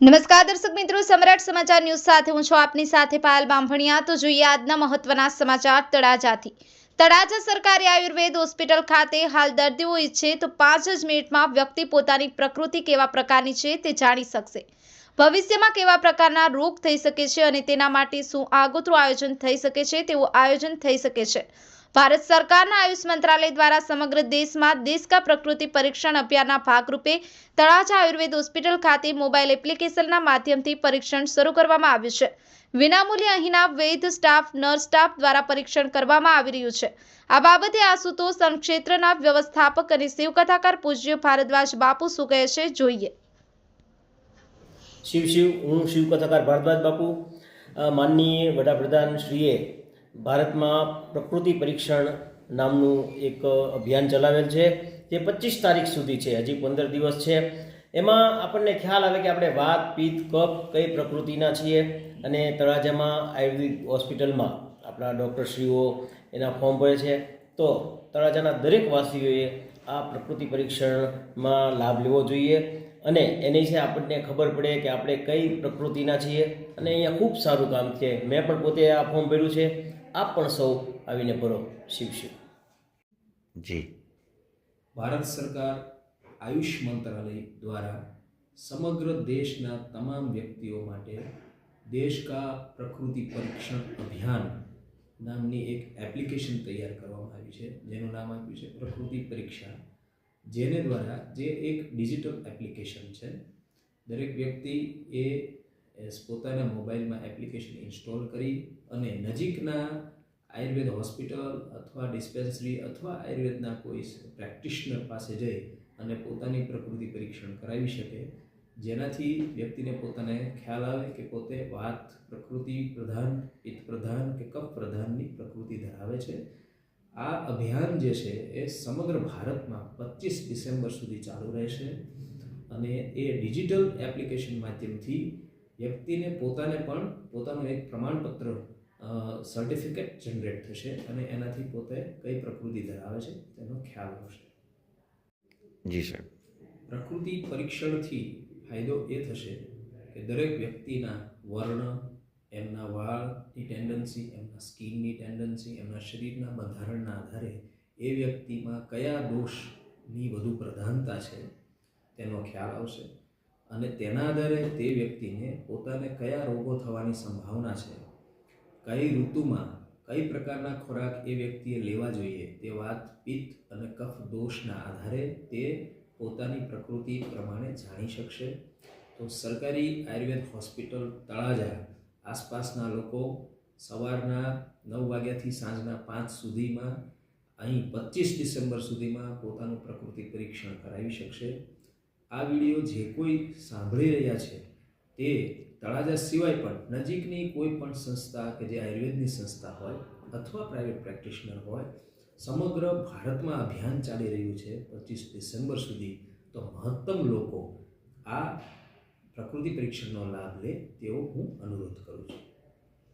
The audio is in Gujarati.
નમસ્કાર દર્શક મિત્રો, સમ્રાટ સમાચાર ન્યૂઝ સાથે હું છું આપની સાથે પાયલ બાંભણિયા. તો જોઈએ આજના મહત્વના સમાચાર તળાજાથી. તળાજા સરકારી આયુર્વેદ હોસ્પિટલ ખાતે હાલ દર્દીઓ ઈચ્છે તો પાંચ જ મિનિટમાં વ્યક્તિ પોતાની પ્રકૃતિ કેવા પ્રકારની છે તે જાણી શકશે. ભવિષ્યમાં કેવા પ્રકારના રોગ થઈ શકે છે અને તેના માટે શું આગોતરું આયોજન થઈ શકે છે તેવું આયોજન થઈ શકે છે. ભારત સરકારના આયુષ મંત્રાલય દ્વારા સમગ્ર દેશમાં દેશ કા પ્રકૃતિ પરીક્ષણ અભિયાનના ભાગરૂપે તળાજા આયુર્વેદ હોસ્પિટલ ખાતે મોબાઈલ એપ્લિકેશનના માધ્યમથી પરીક્ષણ શરૂ કરવામાં આવ્યું છે. વિનામૂલ્યે અહીંના વૈધ સ્ટાફ, નર્સ સ્ટાફ દ્વારા પરીક્ષણ કરવામાં આવી રહ્યું છે. આ બાબતે આશુતોષ ક્ષેત્રના વ્યવસ્થાપક અને શિવકથાકાર પૂજ્ય ભારદ્વાજ બાપુ શું કહે છે જોઈએ. શિવ શિવ, હું શિવકથાકાર ભારદ્વાજ બાપુ. માનનીય વડાપ્રધાન શ્રીએ ભારતમાં પ્રકૃતિ પરીક્ષણ નામનું એક અભિયાન ચલાવેલ છે. જે પચીસ તારીખ સુધી છે. હજી પંદર દિવસ છે. એમાં આપણને ખ્યાલ આવે કે આપણે વાત પિત્ત કફ કઈ પ્રકૃતિના છીએ અને તળાજામાં આયુર્વેદિક હોસ્પિટલમાં આપણા ડૉક્ટરશ્રીઓ એના ફોર્મ ભરે છે. તો તળાજાના દરેક વાસીઓએ આ પ્રકૃતિ પરીક્ષણમાં લાભ લેવો જોઈએ અને એની છે આપણને ખબર પડે કે આપણે કઈ પ્રકૃતિના છીએ અને અહીંયા ખૂબ સારું કામ છે. મેં પણ પોતે આ ફોર્મ ભર્યું છે. આપ પણ સૌ આવીને ભરો શિવ શિવ. જી. ભારત સરકાર આયુષ મંત્રાલય દ્વારા સમગ્ર દેશના તમામ વ્યક્તિઓ માટે દેશ કા પ્રકૃતિ પરીક્ષણ અભિયાન નામની એક એપ્લિકેશન તૈયાર કરવામાં આવી છે જેનું નામ આપ્યું છે પ્રકૃતિ પરીક્ષા જેને દ્વારા જે એક ડિજિટલ એપ્લિકેશન છે દરેક વ્યક્તિ એ પોતાના મોબાઈલમાં એપ્લિકેશન ઇન્સ્ટોલ કરી અને નજીકના આયુર્વેદ હોસ્પિટલ અથવા ડિસ્પેન્સરી અથવા આયુર્વેદના કોઈ પ્રેક્ટિશનર પાસે જઈ અને પોતાની પ્રકૃતિ પરીક્ષણ કરાવી શકે, જેનાથી વ્યક્તિને પોતાને ખ્યાલ આવે કે પોતે વાત પ્રકૃતિ પ્રધાન, પિત્ત પ્રધાન કે કફ પ્રધાનની પ્રકૃતિ ધરાવે છે. આ અભિયાન જે છે એ સમગ્ર ભારતમાં પચીસ ડિસેમ્બર સુધી ચાલુ રહેશે અને એ ડિજિટલ એપ્લિકેશન માધ્યમથી વ્યક્તિને પોતાને પણ પોતાનું એક પ્રમાણપત્ર સર્ટિફિકેટ જનરેટ થશે અને એનાથી પોતે કઈ પ્રકૃતિ ધરાવે છે તેનો ખ્યાલ આવશે. જી સાહેબ. પ્રકૃતિ પરીક્ષણથી ફાયદો એ થશે કે દરેક વ્યક્તિના વર્ણ એમના વાળની ટેન્ડન્સી એમના સ્કિનની ટેન્ડન્સી એમના શરીરના બંધારણના આધારે એ વ્યક્તિમાં કયા દોષની વધુ પ્રધાનતા છે તેનો ખ્યાલ આવશે. અને તેના આધારે તે વ્યક્તિને પોતાને કયા રોગો થવાની સંભાવના છે? કઈ ઋતુમાં કઈ પ્રકારના ખોરાક એ વ્યક્તિએ લેવા જોઈએ? તે વાત પિત્ત અને કફ દોષના આધારે તે પોતાની પ્રકૃતિ પ્રમાણે જાણી શકશે. તો સરકારી આયુર્વેદ હોસ્પિટલ તળાજા આસપાસના લોકો સવારના નવ વાગ્યાથી સાંજના પાંચ સુધીમાં અહીં પચીસ ડિસેમ્બર સુધીમાં પોતાનું પ્રકૃતિ પરીક્ષણ કરાવી શકશે. આ વીડિયો જે કોઈ સાંભળી રહ્યા છે, તે તળાજા સિવાય પણ નજીકની કોઈ પણ સંસ્થા કે જે આયુર્વેદની સંસ્થા હોય અથવા પ્રાઇવેટ પ્રેક્ટિશનર હોય, સમગ્ર ભારતમાં અભિયાન ચાલી રહ્યું છે પચીસ ડિસેમ્બર સુધી, તો મહત્તમ લોકો આ પ્રકૃતિ પરીક્ષણનો લાભ લે તેવો હું અનુરોધ કરું છું.